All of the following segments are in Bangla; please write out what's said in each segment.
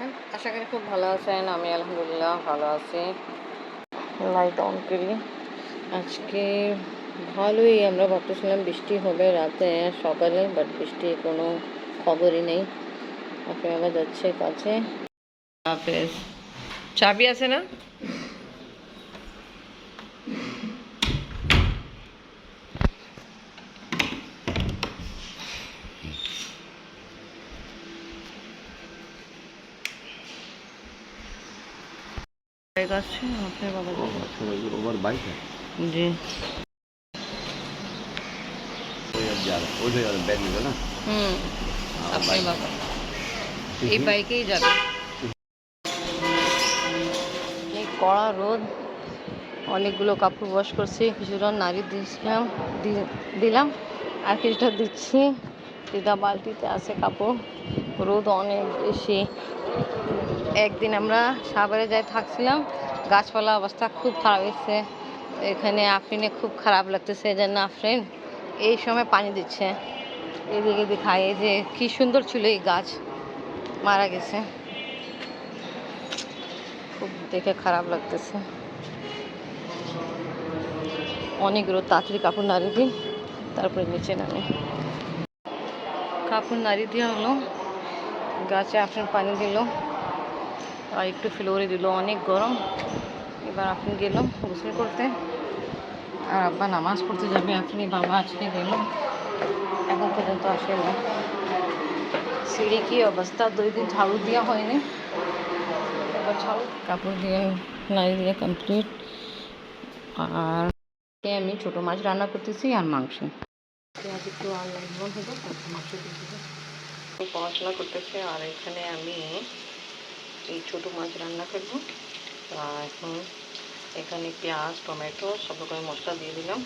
আছেন? আশা করি খুব ভালো আছেন। আমি আলহামদুলিল্লাহ ভালো আছি। লাইট অন করি। আজকে ভালোই আমরা ভাবতেছিলাম বৃষ্টি হবে রাতে, সকালে বাট বৃষ্টির কোনো খবরই নেই। আপনি আবার যাচ্ছে কাছে। চাবি আছে না? আছে? আপনার বাবা। এই বাইকেই যাবে। এই কড়া রোদ অনেকগুলো কাপড় ওয়াশ করছি কিছুটা নারী দিয়েছিলাম দিলাম আর কিছুটা দিচ্ছি। বালতিতে আছে কাপড়। রোদ অনেক বেশি। একদিন আমরা সাভারে যাই থাকছিলাম, গাছপালা অবস্থা খুব খারাপ হয়েছে। এখানে আফরিনে খুব খারাপ লাগতেছে, এই জন্য আফরিন এই সময় পানি দিচ্ছে। এদিকে দেখায় এই যে কি সুন্দর ছিল এই গাছ, মারা গেছে। খুব দেখে খারাপ লাগতেছে। অনেক অনেকগুলো তাড়াতাড়ি কাপড় নাড়ি দিই, তারপরে নিচে নামে। কাপড় নাড়ি দেওয়া হলো, গাছে আপনার পানি দিল। একটু ফ্লোরে দিল, অনেক গরম। এবার আপনি গেল গোসল করতে। আর আব্বা নামাজ পড়তে যাবে, আপনি বাবা আজকে গেল। এখন পর্যন্ত আসেনি সিঁড়ি কি অবস্থা? দুই দিন ঝাড়ু দেওয়া হয়নি। এবার ঝাড়ু, কাপড় দিয়ে নাড়ি দিয়ে কমপ্লিট আর আমি ছোটো মাছ রান্না করতেছি আর মাংস। একটু পড়াশোনা করতেছে, আর এখানে আমি এই ছোটো মাছ রান্না করব। তা এখন এখানে পেঁয়াজ টমেটো সব রকমের মশলা দিয়ে দিলাম।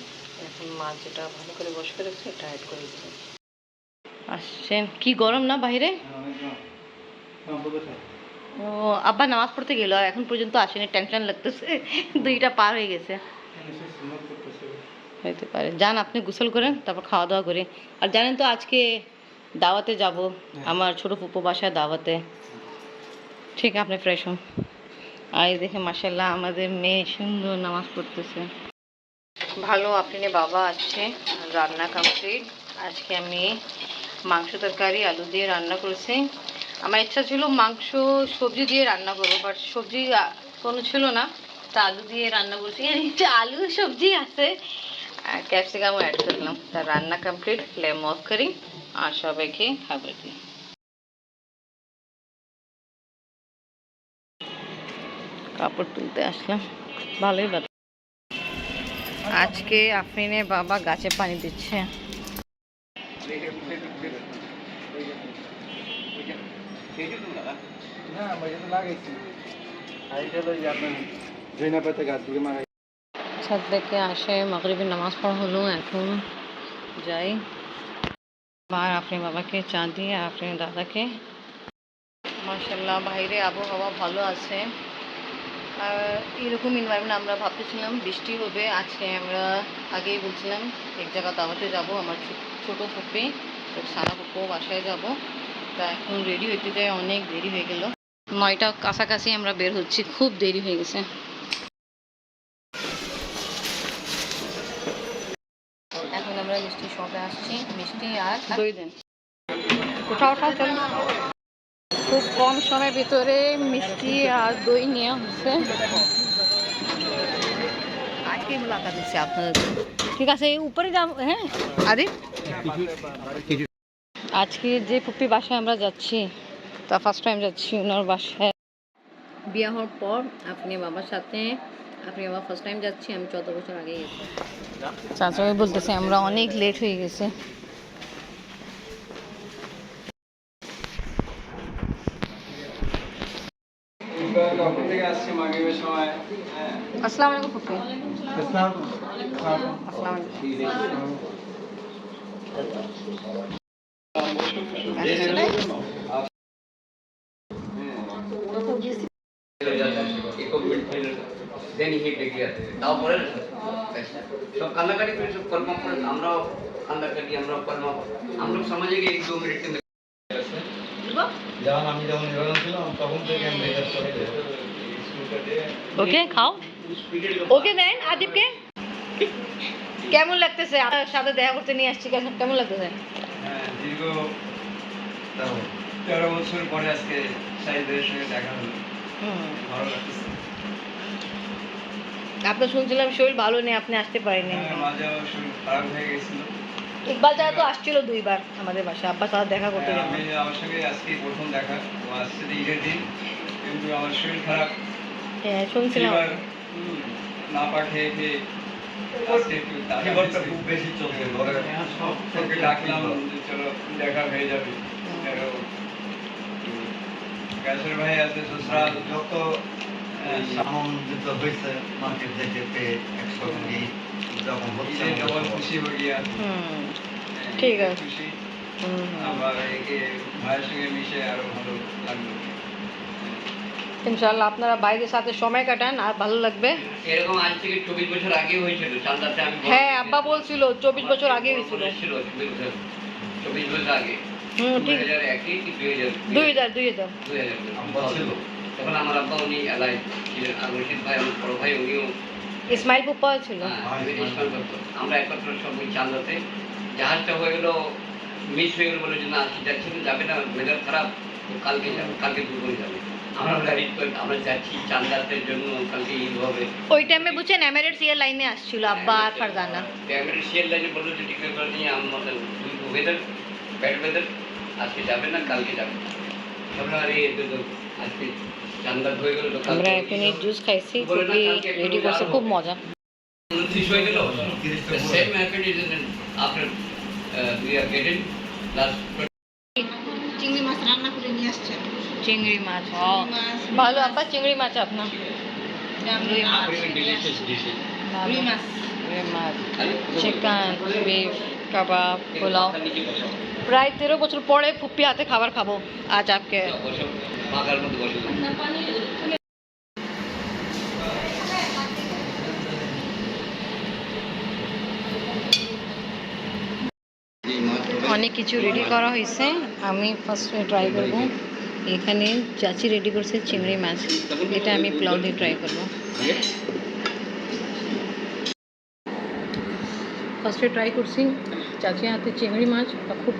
এখন মাছ যেটা ভালো করে বস করেছে এটা অ্যাড করে দিলাম। আসছেন। কি গরম না বাইরে? ও আব্বা নামাজ পড়তে গেল আর এখন পর্যন্ত আসেনি টেনশন লাগতেছে। দুইটা পার হয়ে গেছে। হইতে পারে। যান আপনি গোসল করেন তারপর খাওয়া দাওয়া করে। আর জানেন তো আজকে দাওয়াতে যাব। আমার ছোট ফুপু বাসায় দাওয়াতে। ঠিক, আপনি ফ্রেশ হন। আর দেখে মাসাল্লাহ আমাদের মেয়ে সুন্দর নামাজ পড়তেছে। ভালো, আপনি বাবা আছে রান্না কমপ্লিট আজকে আমি মাংস তরকারি, আলু দিয়ে রান্না করেছি। আমার ইচ্ছা ছিল মাংস, সবজি দিয়ে রান্না করব বাট সবজি কোনো ছিল না। তা আলু দিয়ে রান্না করছি। এর নিচে আলু, সবজি আছে। ক্যাপসিকামও অ্যাড করলাম। তা রান্না কমপ্লিট ফ্লেম অফ করি, আর সবাইকে খাবার দিই। কাপড় তুলতে আসলাম। ভালোই বাত আজকে আফরিনের বাবা গাছে পানি দিচ্ছে। ছাদ থেকে আসে মাগরিবের নামাজ পড়া হলো, এখন যাই। আর আপনি বাবাকে চা দিয়ে আপনি দাদাকে। মার্শাল্লাহ বাইরে আবহাওয়া ভালো আছে। আর এরকম এনভায়রনমেন্ট আমরা ভাবতেছিলাম বৃষ্টি হবে আজকে আমরা আগেই বলছিলাম এক জায়গা দাওয়াতে যাব আমার ছোটো ফুপি সারা ফুপো বাসায় যাব। তা এখন রেডি হইতে যাই অনেক দেরি হয়ে গেল। নয়টা কাছাকাছি আমরা বের হচ্ছি খুব দেরি হয়ে গেছে। এখন আমরা মিষ্টি শপে আসছি মিষ্টি আর দই দেন। চলো। খুব কম সময়ের ভিতরে মিষ্টি আর দই নেওয়া হচ্ছে। আজকে মুলাকাত আপনাদের? ঠিক আছে উপরে যাম হ্যাঁ? আদি আজকে যে পুপি বাসায় আমরা যাচ্ছি তা ফার্স্ট টাইম যাচ্ছি ওনার বাসায়। বিয়ে হওয়ার পর আপনি বাবার সাথে আপনি বাবা ফার্স্ট টাইম যাচ্ছি আমি চোদ্দ বছর আগে গেছি। চাচাই বলতেছে আমরা অনেক লেট হয়ে গেছে। তখন থেকে আসছি মাগরিবের সময় আসসালামু আলাইকুম ফুফু আসসালামু সব কান্নাকাটি করে সব কর্ম করে আমরাও কান্নাকাটি আমরাও কর্ম আমরা সমাজে এক দু মিনিট যখন আমি যখন ইরান ছিলাম তখন থেকে আমি মেজাজ করে। ওকে খাও। ওকে দেন আদিবকে। কেমন লাগতেছে? আপনার সাথে দেখা করতে নিয়ে আসছি কেমন কেমন লাগতেছে? হ্যাঁ দীর্ঘ তেরো বছর পরে আজকে সাহিদের সঙ্গে দেখা হলো। ভালো লাগতেছে। আপনার শুনছিলাম শরীর ভালো নেই আপনি আসতে পারেননি। হ্যাঁ, মাঝে শরীর খারাপ হয়ে গেছিল। ইকবাল চাচা তো আসছিল দুইবার আমাদের বাসায় আব্বা সাথে দেখা করতে হ্যাঁ, আমার সঙ্গে আজকে প্রথম দেখা ও আসছে ঈদের দিন কিন্তু আমার শরীর খারাপ। হ্যাঁ শুনছিলাম। না পা খেয়ে খুব বেশি চলছে তোকে ডাকলাম যে চলো দেখা হয়ে যাবে। ক্যাশের ভাই আছে সুসরা যত আনন্দিত হয়েছে মার্কেট থেকে পেয়ে একসঙ্গে যখন হচ্ছে খুশি হয়ে ঠিক আছে। আবার একে ভাইয়ের সঙ্গে মিশে আরও ভালো লাগল। ইনশাল্লাহ আপনারা বাইরের সাথে সময় কাটান আর ভালো লাগবে। এরকম আজ থেকে চব্বিশ বছর আগে হয়েছিল চান্দাতে আমি হ্যাঁ আব্বা বলছিল চব্বিশ বছর আগে হয়েছিল। ছিল চব্বিশ বছর আগে। হুম দুই ঠিক হাজার একই কি দুই হাজার দুই। হাজার দুই হাজার। দুই হাজার আব্বা ছিল। তখন আমার আব্বা উনি এলাই। ছিলেন আর রশিদ ভাই আমার বড় ভাই উনিও ইসমাইল পুপ্পা ছিল। হ্যাঁ। আমরা একত্র সব ওই চান্দাতে জাহাজটা হয়ে গেলো মিস হয়ে গেলো বলে যে না যাচ্ছি না যাবে না ওয়েদার খারাপ তো কালকে যাবে কালকে দুপুরে যাবে। আমরা করে- আমরা যাচ্ছি চান্দাতের জন্য কালকে ঈদ হবে। ওই টাইমে বুঝছেন এমিরেটস এয়ার লাইনে আসছিল আব্বা আর ফারজানা। ক্যামেরা শেয়ার লাইনে বলল যে ডিক্লেয়ার করে নিয়ে আমাদের ওয়েদার ব্যাড ওয়েদার আজকে যাবে না কালকে যাবে আমরা আরে আজকে চান্দাত হয়ে গেলো তো কালকে আমরা এখন এই জুস খাইছি খুবই রেডি করছে খুব মজা। উনত্রিশ হয়ে গেল same happened is after we are gotten last চিংড়ি মাছ রান্না করে নিয়ে আসছে। চিংড়ি মাছ ও, মাছ ভালো আব্বা চিংড়ি মাছ আপনার? রুই মাছ। ডিলিশিয়াস ডিশ রুই মাছ। রুই মাছ চিকেন বিফ কাবাব পোলাও। প্রায় তেরো বছর পরে ফুপ্পি হাতে খাবার খাব আজ বসে অনেক কিছু রেডি করা হয়েছে। আমি ফার্স্টে ট্রাই করব। এখানে চাচি রেডি করছে চিংড়ি মাছ। এটা আমি পোলাও দিয়ে ট্রাই করব। ফার্স্টে ট্রাই করছি। চাচি হাতে চিংড়ি মাছ খুব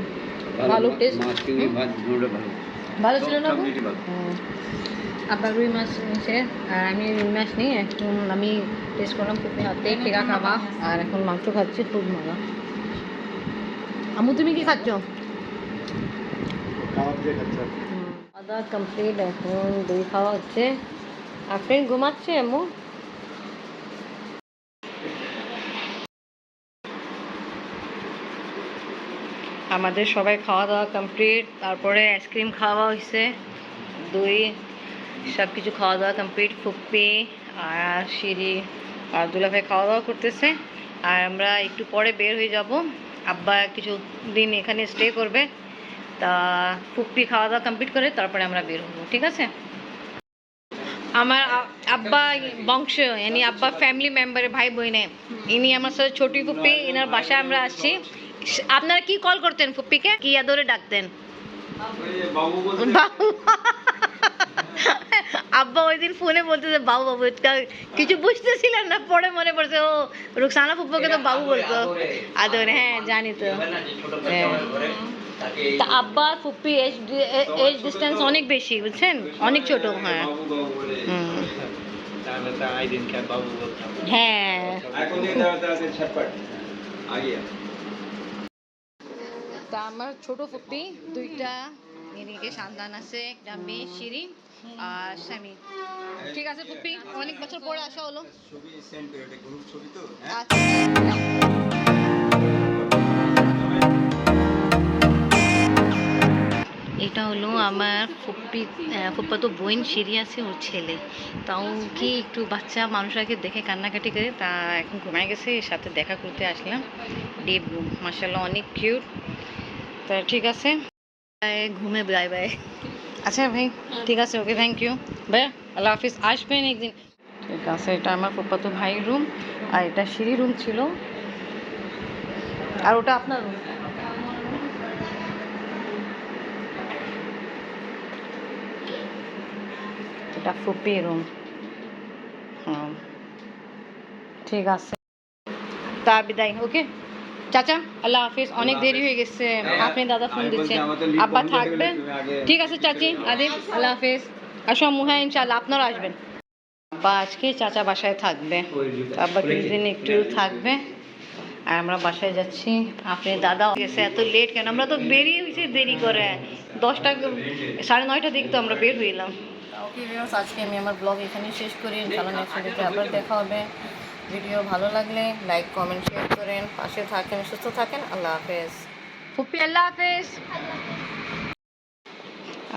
ভালো টেস্ট ভালো। ভালো ছিল না আপু? সব কিছু ভালো। হুম। আব্বা রুই মাছ নিয়েছে আর আমি রুই মাছ নিই এখন আমি টেস্ট করলাম পুপি হাতে টেকা খাবা আর এখন মাংস খাচ্ছি খুব মজা আমু তুমি কি খাচ্ছ? খাওয়া কমপ্লিট এখন দই খাওয়া হচ্ছে। আর ফ্রেন্ড ঘুমাচ্ছে আম্মু? আমাদের সবাই খাওয়া দাওয়া কমপ্লিট তারপরে আইসক্রিম খাওয়া হয়েছে। দই সব কিছু খাওয়া দাওয়া কমপ্লিট ফুপ্পি আর সিঁড়ি আর দুলাভাই খাওয়া দাওয়া করতেছে। আর আমরা একটু পরে বের হয়ে যাব। আব্বা কিছু দিন এখানে স্টে করবে। তা ফুপ্পি খাওয়া দাওয়া কমপ্লিট করে তারপরে আমরা বের হব, ঠিক আছে? আমার আব্বা বংশ, ইনি আব্বা ফ্যামিলি মেম্বারের ভাই বোনে ইনি আমার সাথে ছোটি ফুপ্পি ইনার বাসায় আমরা আসছি। আপনারা কি কল করতেন ফুপ্পিকে কি আদরে ডাকতেন? বাবু। আব্বা ওই দিন ফোনে বলতেছে বাবু বাবু কিছু বুঝতেছিলেন না পরে মনে পড়ছে ও রুকসানা ফুপ্পকে তো বাবু বলতো। আদরে হ্যাঁ জানি তো। হ্যাঁ। তা আব্বা আর ফুপ্পি এজ এজ ডিস্টেন্স অনেক বেশি বুঝছেন? অনেক ছোট হ্যাঁ। বলতাম হ্যাঁ এখন দিয়ে দাঁড়া দাঁড়াতে ছটপট আগে তা আমার ছোট ফুপ্পি দুইটা এদিকে সন্তান আছে একটা মেয়ে শিরি আর স্বামী। ঠিক আছে ফুপ্পি অনেক বছর পরে আসা হলো। ছবি ছবি তো আচ্ছা। এটা হলো আমার ফুপ্পি আহ, ফুপ্পাতো বোন সিঁড়ি আছে ওর ছেলে। তাও কি একটু বাচ্চা মানুষরাকে দেখে কান্নাকাটি করে তা এখন ঘুমায় গেছে এর সাথে দেখা করতে আসলাম। ঘুম মাসাল্লাহ অনেক কিউট তা ঠিক আছে। ঘুমে বাই বাই। আচ্ছা ভাই ঠিক আছে ওকে থ্যাংক ইউ ভাইয়া আল্লাহ হাফিজ আসবেন একদিন। ঠিক আছে এটা আমার ফুপ্পাতো ভাই রুম আর এটা সিঁড়ি রুম ছিল। আর ওটা আপনার রুম এটা ফুপি রুম হুম। ঠিক আছে। তা বিদায় ওকে? চাচা আল্লাহ হাফিজ অনেক দেরি হয়ে গেছে। আপনি দাদা ফোন দিচ্ছেন। আব্বা বন্ধ হয়ে গেলে থাকবে ঠিক আছে চাচি আদিব আল্লাহ হাফিজ। আসো মুহা ইনশাল্লাহ আপনারা আসবেন। আব্বা আজকে চাচা বাসায় থাকবে। আব্বা কিছুদিন একটু থাকবে। আর আমরা বাসায় যাচ্ছি। আপনি দাদা গেছে এত লেট কেন? আমরা তো বেরিয়ে হয়েছি দেরি করে। দশটা সাড়ে নয়টা দিক তো আমরা বের হইলাম। ওকে ভিউয়ার্স আজকে আমি আমার ব্লগ এখানে শেষ করি। ইনশাআল্লাহ নেক্সট ভিডিওতে আবার দেখা হবে। ভিডিও ভালো লাগলে লাইক কমেন্ট শেয়ার করেন। পাশে থাকেন সুস্থ থাকেন। আল্লাহ হাফেজ। ফুপি আল্লাহ হাফেজ।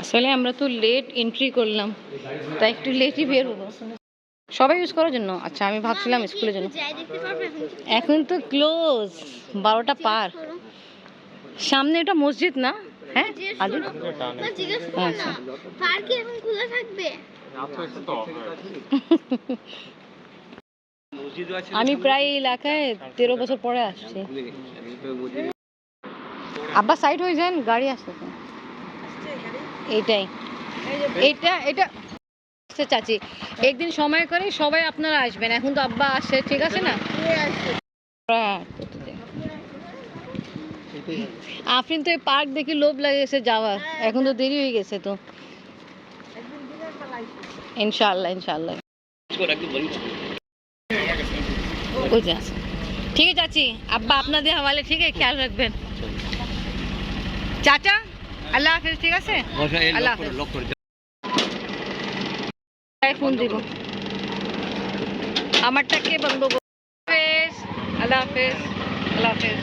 আসলে আমরা তো লেট এন্ট্রি করলাম তাই একটু লেটই বের হব। সবাই ইউজ করার জন্য? আচ্ছা আমি ভাবছিলাম স্কুলের জন্য। যাই দেখতে পারবে এখন। এখন তো ক্লোজ বারোটা পার। সামনে এটা মসজিদ না? হ্যাঁ আদি না জিজ্ঞেস আচ্ছা। পার্কে এখন খোলা থাকবে আমি প্রায় এলাকায় তেরো বছর পরে আসছি। আব্বা সাইড হয়ে যান গাড়ি আসছে তো। এইটাই। এইটা এটা আচ্ছা চাচি একদিন সময় করে সবাই আপনারা আসবেন। এখন তো আব্বা আসছে ঠিক আছে না? হ্যাঁ, আফরিন তো এই পার্ক দেখে লোভ লাগেছে যাওয়ার এখন তো দেরি হয়ে গেছে তো। ইনশাল্লাহ ইনশাআল্লাহ। ওই যে আছে। ঠিক আছে চাচি আব্বা আপনাদের হওয়ালে ঠিক আছে খেয়াল রাখবেন চাচা আল্লাহ হাফিজ ঠিক আছে আল্লাহ হাফিজ ফোন দিব আমারটা কে বন্ধ করবে? হাফেজ আল্লাহ হাফেজ আল্লাহ হাফেজ